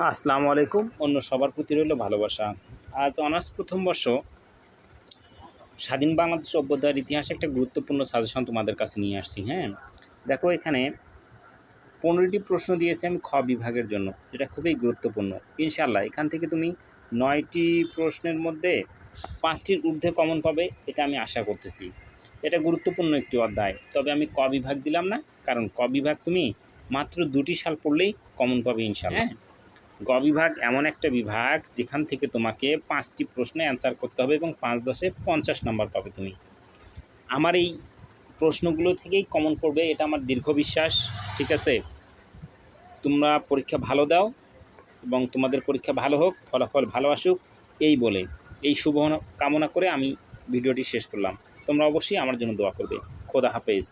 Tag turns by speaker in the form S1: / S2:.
S1: আসসালামু আলাইকুম। অন্য সবার প্রতি রইল ভালোবাসা। আজ অনার্স প্রথম বর্ষ। স্বাধীন বাংলাদেশ অভ্যুদয়ের ইতিহাসে একটা গুরুত্বপূর্ণ সাজেশন তোমাদের কাছে নিয়ে আসছি হ্যাঁ? দেখো, এখানে পনেরোটি প্রশ্ন দিয়েছি আমি খ বিভাগের জন্য। এটা খুবই গুরুত্বপূর্ণ। ইনশাল্লাহ এখান থেকে তুমি নয়টি প্রশ্নের মধ্যে পাঁচটির ঊর্ধ্বে কমন পাবে, এটা আমি আশা করতেছি। এটা গুরুত্বপূর্ণ একটি অধ্যায়। তবে আমি ক বিভাগ দিলাম না, কারণ ক বিভাগ তুমি মাত্র দুটি সাল পড়লেই কমন পাবে ইনশাল্লাহ হ্যাঁ গ বিভাগ এমন একটা বিভাগ যেখান থেকে তোমাকে পাঁচটি প্রশ্নে অ্যান্সার করতে হবে এবং পাঁচ দশে পঞ্চাশ নাম্বার পাবে তুমি। আমার এই প্রশ্নগুলো থেকেই কমন পড়বে এটা আমার দীর্ঘ বিশ্বাস, ঠিক আছে? তোমরা পরীক্ষা ভালো দাও এবং তোমাদের পরীক্ষা ভালো হোক, ফলাফল ভালো আসুক, এই বলে। এই শুভ কামনা করে আমি ভিডিওটি শেষ করলাম। তোমরা অবশ্যই আমার জন্য দোয়া করবে। খোদা হাফেজ।